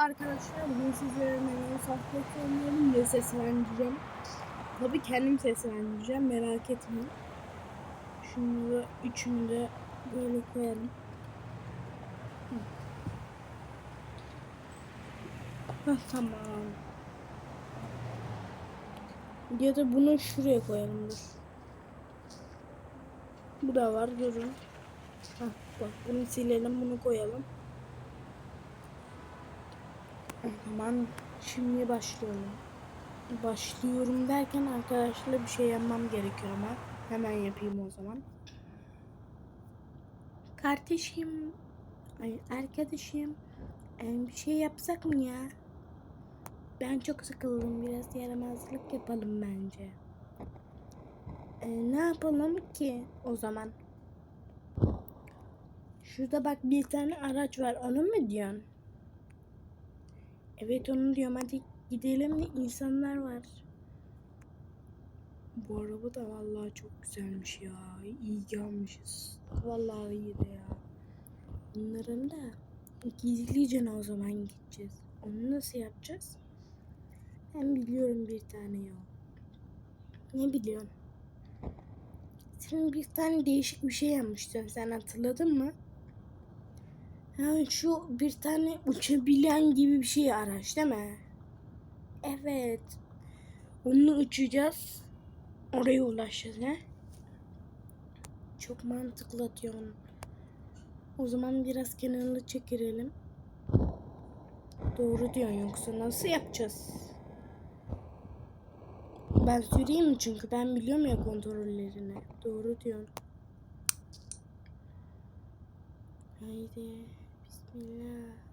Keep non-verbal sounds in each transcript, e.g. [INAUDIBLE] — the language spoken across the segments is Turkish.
Arkadaşlar bugün sizlere neler sohbet oynuyorum ve seslendireceğim. Tabii kendim seslendireceğim merak etmeyin. Şunları üçünü de böyle koyalım. Hah, tamam. Ya da bunu şuraya koyalım dur. Bu da var durun. Hah, bak bunu silelim bunu koyalım. O zaman şimdi başlıyorum. Başlıyorum derken arkadaşlar bir şey yapmam gerekiyor ama hemen yapayım o zaman. Kardeşim, ay arkadaşım, e, bir şey yapsak mı ya? Ben çok sıkıldım. Biraz yaramazlık yapalım bence. E, ne yapalım ki o zaman? Şurada bak bir tane araç var. Onu mu diyorsun? Evet onu diyorum hadi gidelim de insanlar var. Bu araba da vallahi çok güzelmiş ya. İyi gelmişiz. Vallahi iyi de ya. Bunların da gizlice o zaman gideceğiz. Onu nasıl yapacağız? Ben biliyorum bir tane yol. Ne biliyorsun? Sen bir tane değişik bir şey yapmıştın. Sen hatırladın mı? Ha, şu bir tane uçabilen gibi bir şey araç değil mi? Evet. Onu uçacağız. Oraya ulaşacağız ne? Çok mantıklı diyorsun. O zaman biraz kenarlı çekirelim. Doğru diyorsun yoksa nasıl yapacağız? Ben süreyim mi çünkü ben biliyorum ya kontrollerini. Doğru diyorsun. Haydi. Bismillah.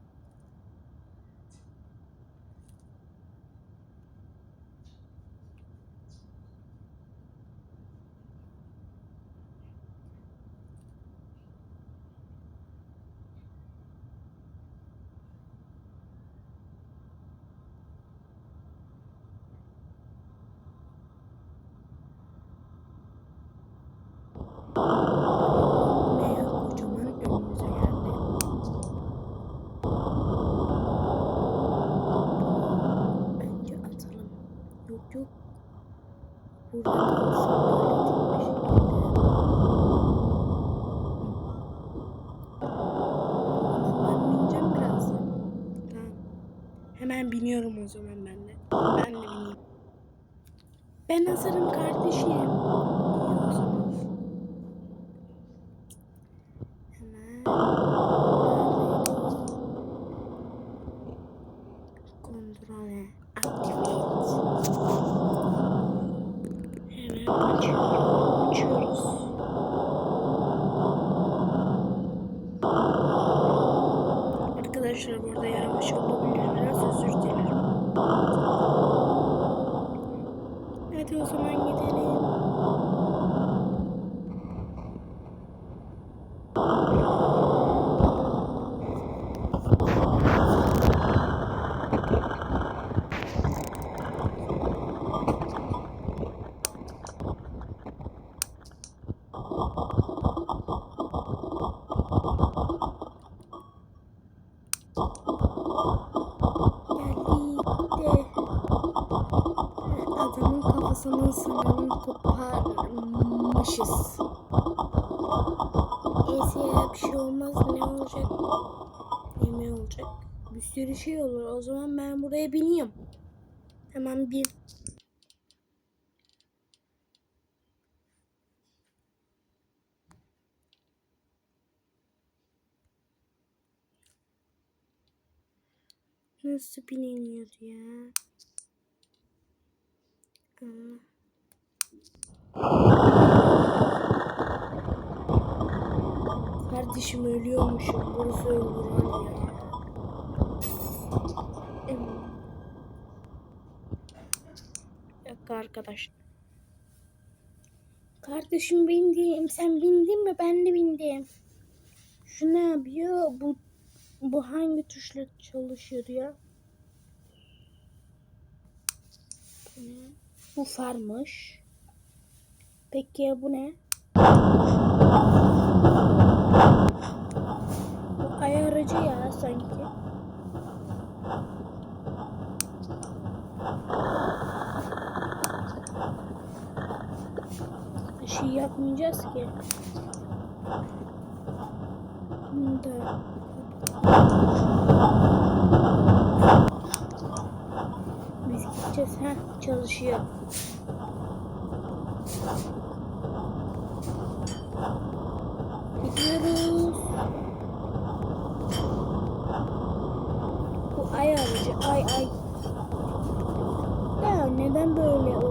Burada kalsın böyle tek bir şekilde. Tamam ben bineceğim birazdan. Tamam. Hemen biniyorum o zaman ben de. Ben de bineyim. Ben hazırım kardeşim. İyi. Hemen. Kontrole activate. Hemen uçuyoruz. Uçuyoruz. Arkadaşlar burada yavaş olabilir biraz özür dilerim. Hadi o zaman gidelim. Geldik de. Kafasının sınırını koparmışız. Neyse ya bir şey olmaz ne olacak? Ne olacak? Bir sürü şey olur. O zaman ben buraya bineyim. Hemen bin. Nasıl biniliyordu ya? Aa. Kardeşim ölüyormuşum. Burası öldüren ya. Arkadaş. Kardeşim bindim. Sen bindin mi? Ben de bindim. Şu ne yapıyor? Bu bu hangi tuşla çalışıyor ya? Bu ne? Bu farmış. Peki ya bu ne? Bu ayarıcı ya sanki. Bir şey yapmayacağız ki. Bunu da... Biz gideceğiz. ha çalışıyor. Gidiyoruz. Bu ay aracı. Ay ay. Ya neden böyle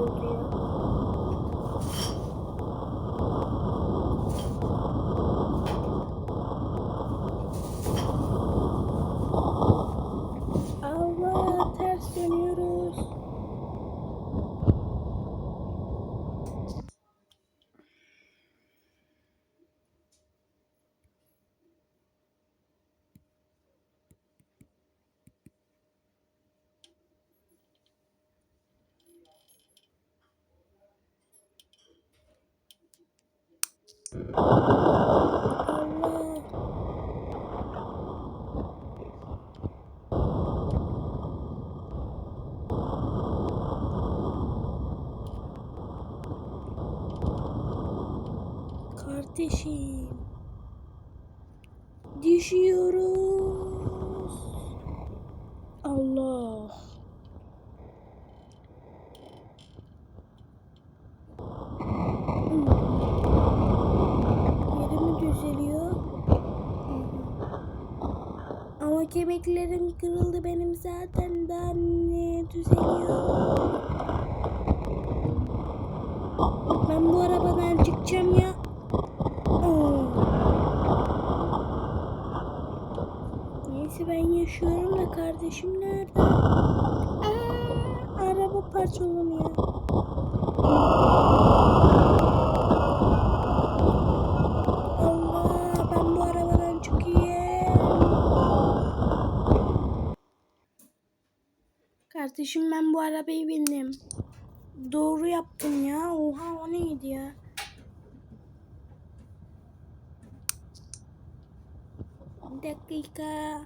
Kardeşim. Düşüyoruz. Allah. Yerimi düzeliyor. Ama kemiklerim kırıldı benim zaten daha ne düzeliyor. Ben bu arabadan çıkacağım ya. Oo. Neyse ben yaşıyorum da kardeşim nerede? Aa, araba parçalanıyor. Allah ben bu arabadan çıkayım. Kardeşim ben bu arabayı bindim. Doğru yaptım ya. Oha o neydi ya? Bir dakika.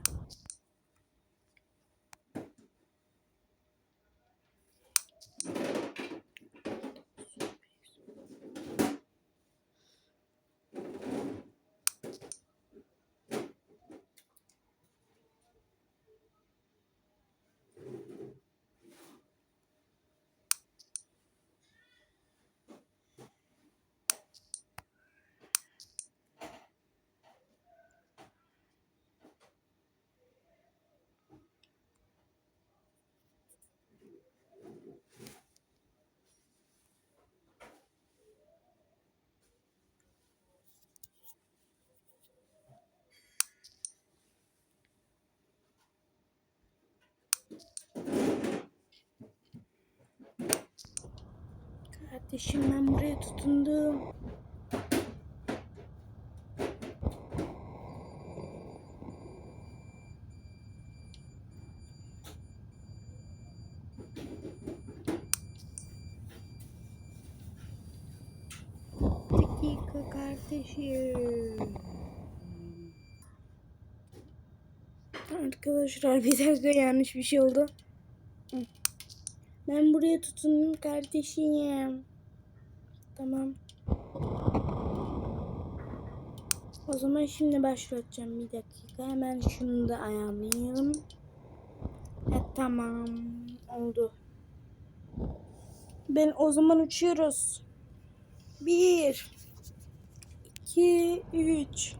Kardeşim ben buraya tutundum. Dakika kardeşim. Arkadaşlar bir dakika yanlış bir şey oldu. Ben buraya tutundum kardeşim. Tamam. O zaman şimdi başlatacağım bir dakika. Hemen şunu da ayarlayalım. Evet tamam. Oldu. Ben o zaman uçuyoruz. Bir. iki, üç.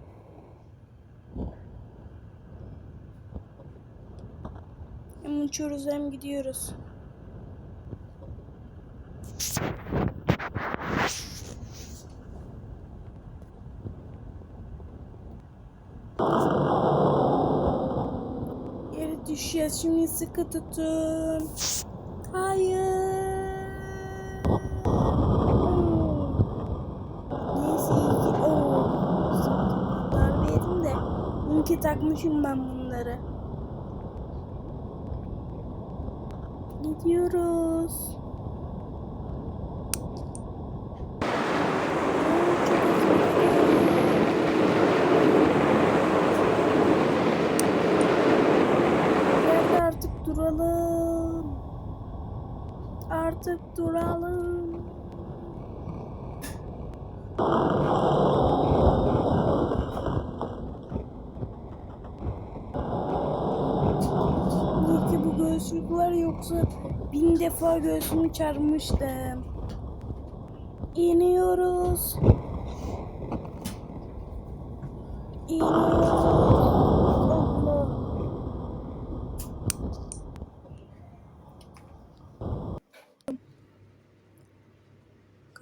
Hem uçuyoruz hem gidiyoruz. Yere düşeceğiz. Şimdi sıkı tutun. Hayır. Neyse iyi ki. Oo. Darbe yedim de. Ki takmışım ben bunları. Gidiyoruz. Nerede artık duralım. Artık duralım. İyi ki bu göğüslük var yoksa bin defa göğsümü çarpmıştım. İniyoruz. İniyoruz.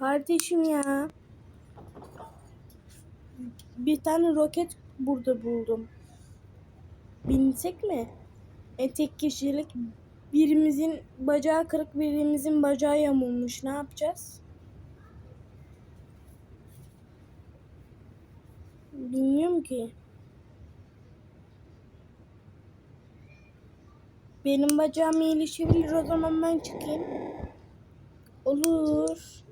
Kardeşim ya. Bir tane roket burada buldum. Binsek mi? E tek kişilik birimizin bacağı kırık birimizin bacağı yamulmuş. Ne yapacağız? Bilmiyorum ki. Benim bacağım iyileşebilir o zaman ben çıkayım. Olur.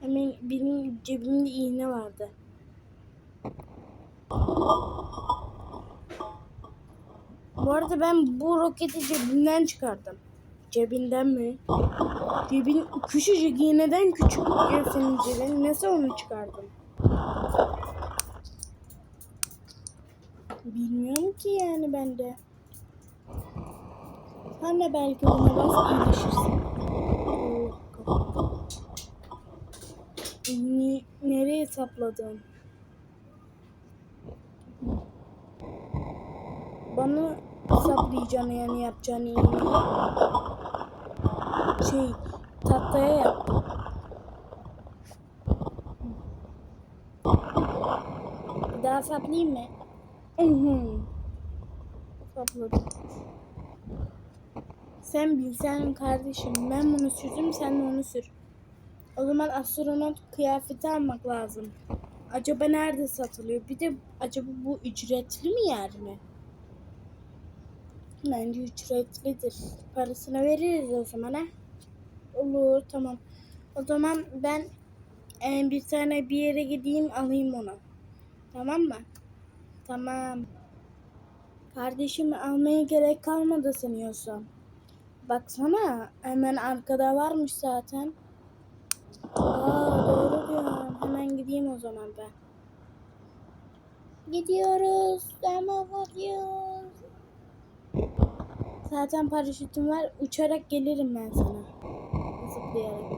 Hemen benim cebimde iğne vardı. Bu arada ben bu roketi cebimden çıkardım. Cebinden mi? Cebin küçücük iğneden küçük senin cebin. Nasıl onu çıkardım? Bilmiyorum ki yani ben de. Sen de belki ona bas iyileşirsin. Ne, nereye sapladın? Bana saplayacaksın yani yapacağın iğneyi. Şey, tahtaya yap. Daha saplayayım mı? Sapladım. Sen bilsen kardeşim ben bunu sürdüm sen de onu sür. O zaman astronot kıyafeti almak lazım. Acaba nerede satılıyor? Bir de acaba bu ücretli mi yer mi? Bence ücretlidir. Parasını veririz o zaman ha. Olur tamam. O zaman ben e, bir tane bir yere gideyim alayım onu. Tamam mı? Tamam. Kardeşim almaya gerek kalmadı sanıyorsam. Baksana hemen arkada varmış zaten. Aa doğru diyorsun. Hemen gideyim o zaman ben. Gidiyoruz. Tamam gidiyoruz. Zaten paraşütüm var. Uçarak gelirim ben sana. Zıplayarak.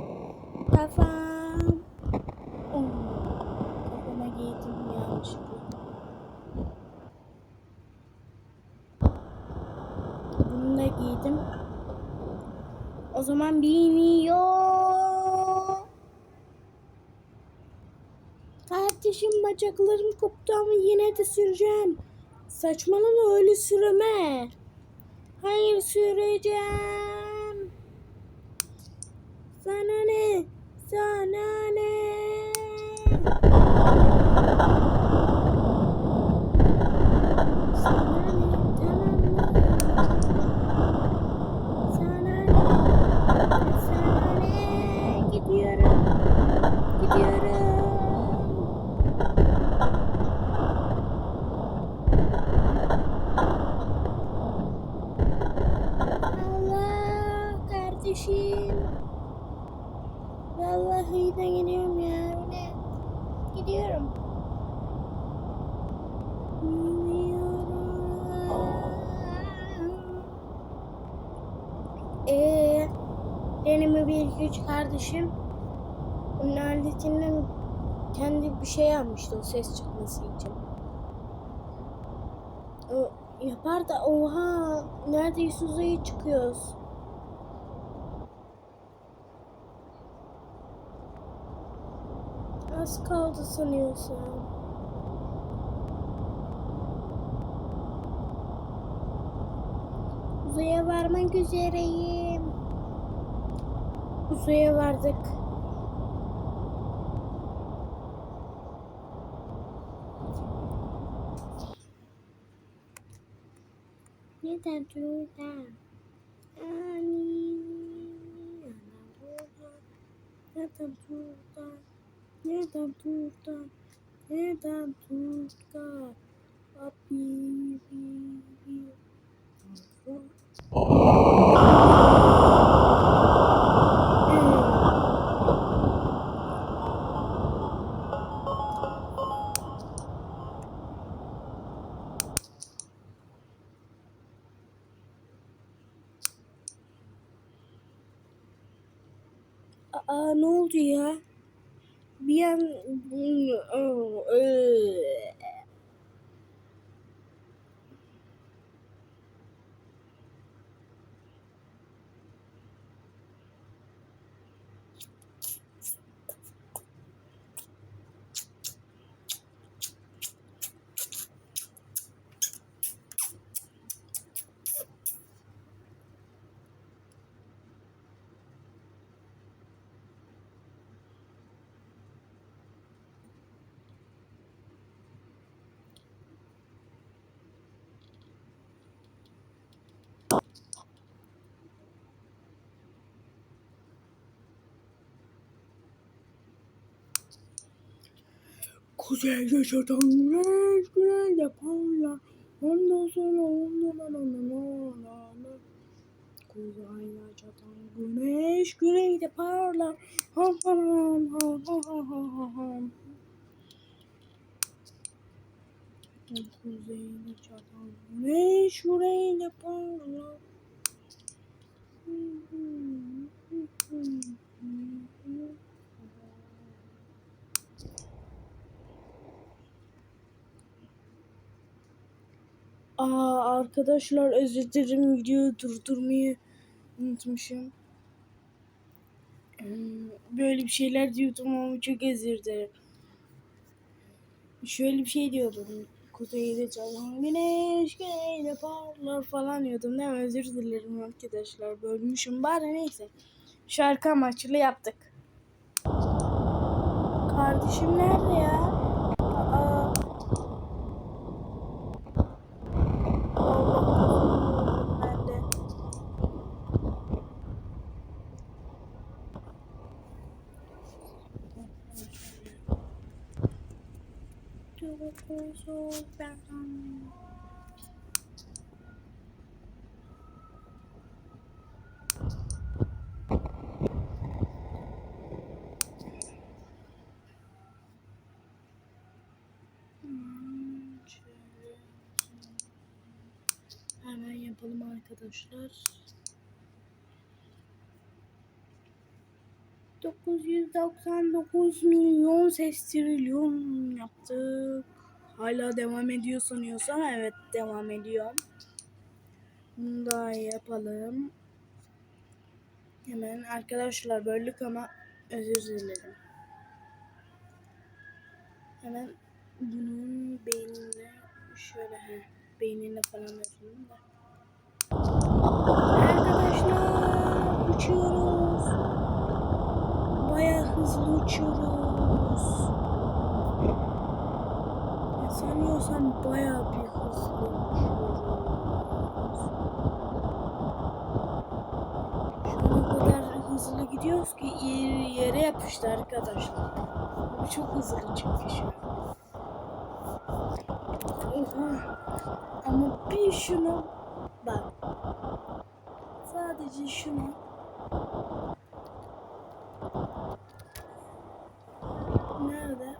Kafam. Oh, Kafama giydim yanlışlıkla. Bunu da giydim. O zaman biniyor. Kardeşim bacaklarım koptu ama yine de süreceğim. Saçmalama öyle süreme. Hayır süreceğim. Sana ne? Sana ne? Sana ne? Tamam mı? Sana ne? Sana ne? Gidiyorum. Gidiyorum. Allah kardeşim. Vallahi de gidiyorum ya. Ne? Gidiyorum. Gidiyorum. Ee, benim bir iki üç kardeşim bunun aletinden kendi bir şey almıştı o ses çıkması için. O yapar da oha neredeyse uzaya çıkıyoruz. Az kaldı sanıyorsam. Uzaya varmak üzereyim. Uzaya vardık. Neden burada? Ani, neden burada? Neden burada? Neden burada? Neden burada? Abi, bi, bi. 嗯呃 Kuzeyde çatan güneş güneyde parlar. Ondan sonra ondan ondan Kuzeyde çatan güneş güneyde parlar. Ham ham ham ham ham ham ham. Kuzeyde çatan güneş güneyde parlar. Aa arkadaşlar özür dilerim videoyu durdurmayı unutmuşum. Böyle bir şeyler diyordum ama çok özür dilerim. Şöyle bir şey diyordum. Kuzeyde çalan güneş güneyde parlar falan diyordum değil mi? Özür dilerim arkadaşlar. Bölmüşüm bari neyse. Şarkı amaçlı yaptık. Kardeşim nerede ya? Aa. Allah ben de. Hemen yapalım arkadaşlar. 999 milyon ses trilyon yaptık. Hala devam ediyor sanıyorsam evet devam ediyor. Bunu da yapalım. Hemen arkadaşlar böldük ama özür dilerim. Hemen bunun beynine şöyle he, beynine falan yapalım da. Arkadaşlar uçuyoruz. Bayağı hızlı uçuyoruz. Sanıyorsam bayağı bir hızlı. Şu an o kadar hızlı gidiyoruz ki yer- yere yapıştı arkadaşlar. Çok hızlı çünkü şu. Oha. Ama bir şunu bak. Sadece şunu Nerede?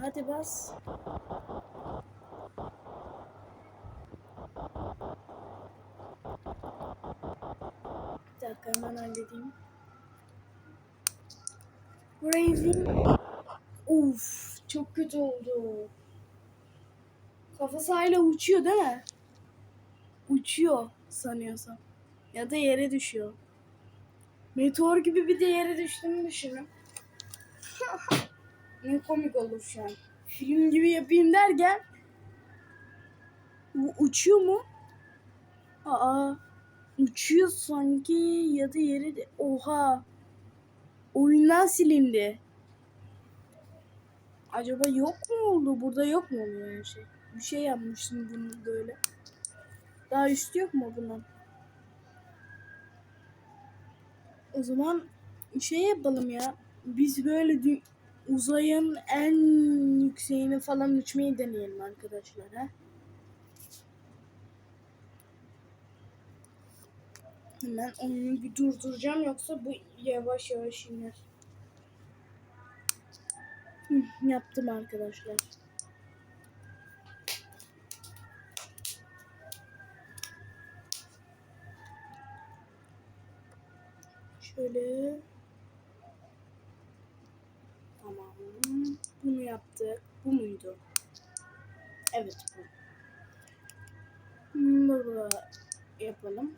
Hadi bas. Bir dakika hemen halledeyim. Raven. Uf, çok kötü oldu. Kafası hala uçuyor değil mi? Uçuyor sanıyorsam. Ya da yere düşüyor. Meteor gibi bir de yere düştüğünü düşünün. [LAUGHS] ne komik olur şu an. Film gibi yapayım derken bu uçuyor mu? Aa uçuyor sanki ya da yere de oha oyundan silindi. Acaba yok mu oldu? Burada yok mu oluyor her şey? Bir şey yapmıştım bunu böyle. Daha üstü yok mu bunun? O zaman şey yapalım ya. Biz böyle uzayın en yükseğine falan uçmayı deneyelim arkadaşlar ha. Hemen oyunu bir durduracağım yoksa bu yavaş yavaş iner. Hı, yaptım arkadaşlar. Şöyle. Tamam. Bunu yaptık. Bu muydu? Evet bu. Hmm, Bunu yapalım.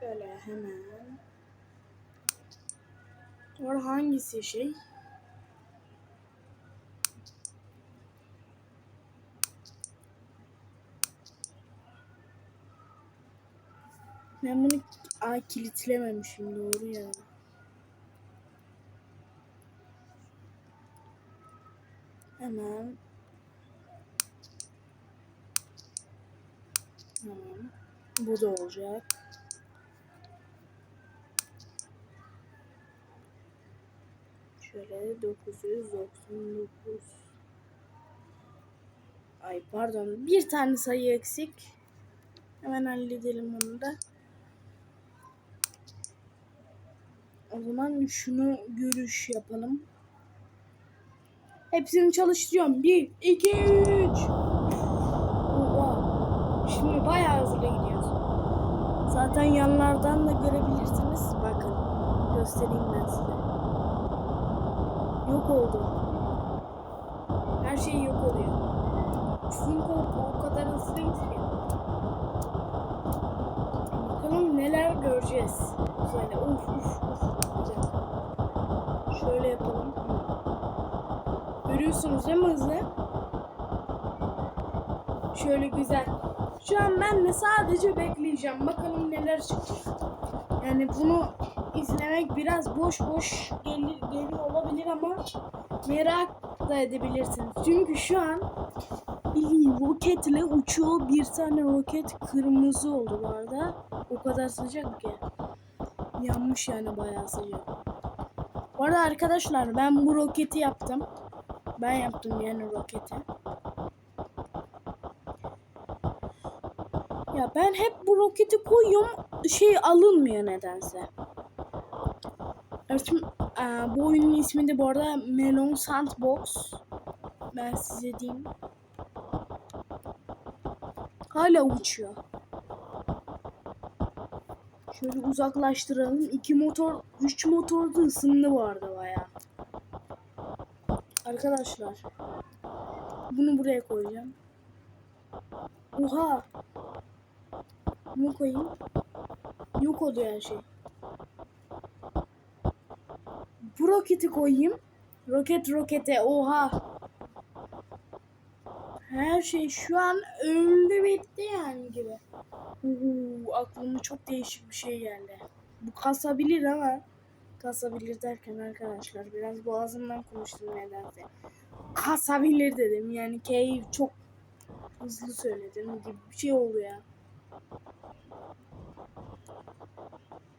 Şöyle hemen. Sonra hangisi şey? Ben bunu Aa, kilitlememişim doğru ya. Hemen. Tamam. Bu da olacak. Şöyle 999. Ay pardon. Bir tane sayı eksik. Hemen halledelim onu da. O zaman şunu görüş yapalım. Hepsini çalıştırıyorum. 1, 2, 3. Oha. Şimdi bayağı hızlı gidiyoruz. Zaten yanlardan da görebilirsiniz. Bakın. Göstereyim ben size. Yok oldu. Her şey yok oluyor. Çünkü o, kadar hızlıyız ki. Bakalım neler göreceğiz. Şöyle uf uf uf. Şöyle yapalım. Görüyorsunuz değil mi hızlı? Şöyle güzel. Şu an ben de sadece bekleyeceğim. Bakalım neler çıkacak. Yani bunu izlemek biraz boş boş gelir, geliyor olabilir ama merak da edebilirsiniz. Çünkü şu an bildiğin roketle uçuyor. Bir tane roket kırmızı oldu bu arada. O kadar sıcak ki. Yanmış yani bayağı sıcak. Bu arada arkadaşlar ben bu roketi yaptım. Ben yaptım yani roketi. Ya ben hep bu roketi koyuyorum. Şey alınmıyor nedense. Evet, bu oyunun ismi de bu arada Melon Sandbox. Ben size diyeyim. Hala uçuyor. Şöyle uzaklaştıralım. İki motor, üç motor da ısındı bu arada. Arkadaşlar. Bunu buraya koyacağım. Oha. Bunu koyayım. Yok oluyor her şey. Bu roketi koyayım. Roket rokete oha. Her şey şu an öldü bitti yani gibi. Uuu, aklıma çok değişik bir şey geldi. Bu kasabilir ama kasabilir derken arkadaşlar biraz boğazımdan konuştum nedense. Kasabilir dedim yani K'yi çok hızlı söyledim gibi bir şey oldu ya.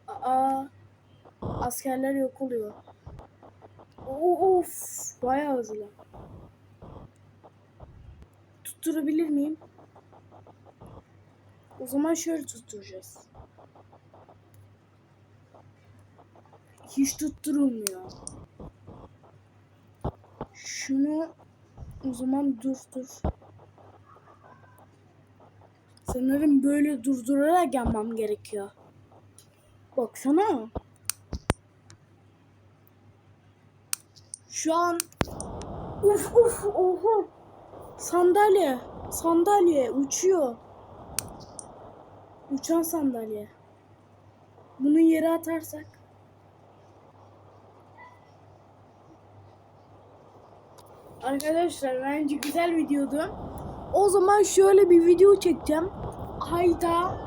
Aa, askerler yok oluyor. Of, bayağı hızlı. Tutturabilir miyim? O zaman şöyle tutturacağız. Hiç tutturulmuyor. Şunu o zaman dur dur. Sanırım böyle durdurarak yapmam gerekiyor. Baksana. Şu an uf uf oha. Sandalye. Sandalye uçuyor. Uçan sandalye. Bunu yere atarsak. Arkadaşlar bence güzel videodu. O zaman şöyle bir video çekeceğim. Ayda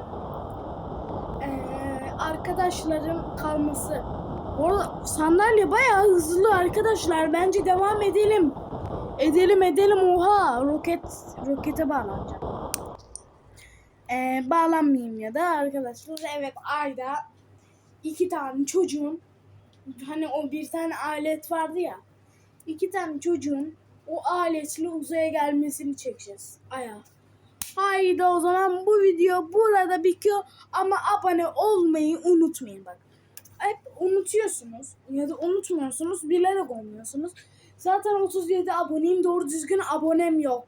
eee, arkadaşların kalması. Bu arada sandalye bayağı hızlı arkadaşlar. Bence devam edelim. Edelim edelim oha. Roket rokete bağlanacağım. Ee, bağlanmayayım ya da arkadaşlar evet ayda iki tane çocuğun hani o bir tane alet vardı ya iki tane çocuğun o aletle uzaya gelmesini çekeceğiz aya. Haydi o zaman bu video burada bitiyor ama abone olmayı unutmayın bak. Hep unutuyorsunuz ya da unutmuyorsunuz bilerek olmuyorsunuz. Zaten 37 aboneyim doğru düzgün abonem yok.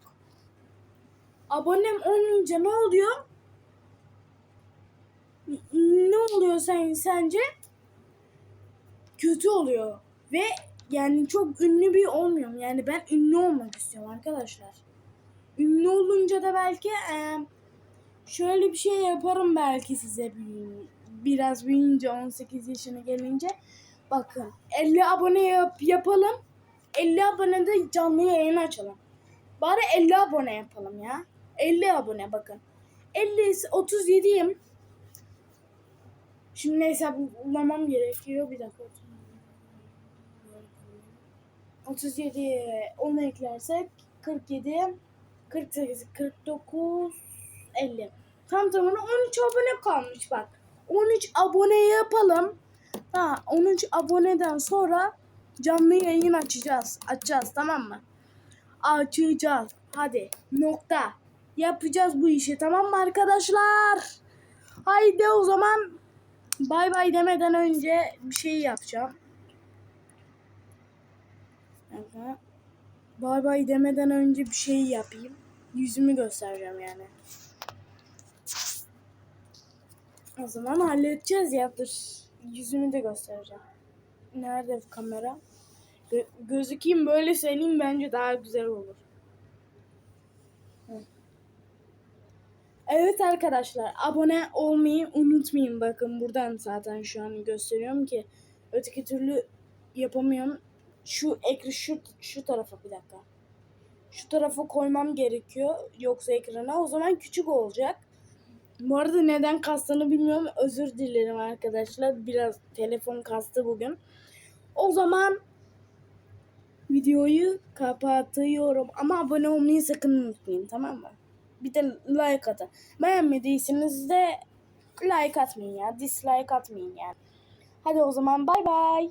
Abonem olmayınca ne oluyor? ne oluyor sen sence? Kötü oluyor ve yani çok ünlü bir olmuyorum. Yani ben ünlü olmak istiyorum arkadaşlar. Ünlü olunca da belki eee, şöyle bir şey yaparım belki size büyüyün- biraz büyüyünce 18 yaşına gelince. Bakın 50 abone yap, yapalım. 50 abonede canlı yayın açalım. Bari 50 abone yapalım ya. 50 abone bakın. 50 37'yim. Şimdi hesaplamam gerekiyor. Bir dakika. 37 10 eklersek 47 48 49 50. Tam tamına 13 abone kalmış bak. 13 abone yapalım. Ha 13 aboneden sonra canlı yayın açacağız. Açacağız tamam mı? Açacağız. Hadi nokta. Yapacağız bu işi tamam mı arkadaşlar? Haydi o zaman bay bay demeden önce bir şey yapacağım. Evet. Bay bay demeden önce bir şey yapayım. Yüzümü göstereceğim yani. O zaman halledeceğiz ya. Dur. Yüzümü de göstereceğim. Nerede bu kamera? Gö- gözükeyim böyle söyleyeyim bence daha güzel olur. Evet arkadaşlar abone olmayı unutmayın. Bakın buradan zaten şu an gösteriyorum ki öteki türlü yapamıyorum. Şu ekran şu, şu tarafa bir dakika. Şu tarafa koymam gerekiyor yoksa ekrana o zaman küçük olacak. Bu arada neden kastığını bilmiyorum. Özür dilerim arkadaşlar. Biraz telefon kastı bugün. O zaman videoyu kapatıyorum. Ama abone olmayı sakın unutmayın tamam mı? Bir de like atın. Beğenmediyseniz de like atmayın ya. Dislike atmayın yani. Hadi o zaman bay bay.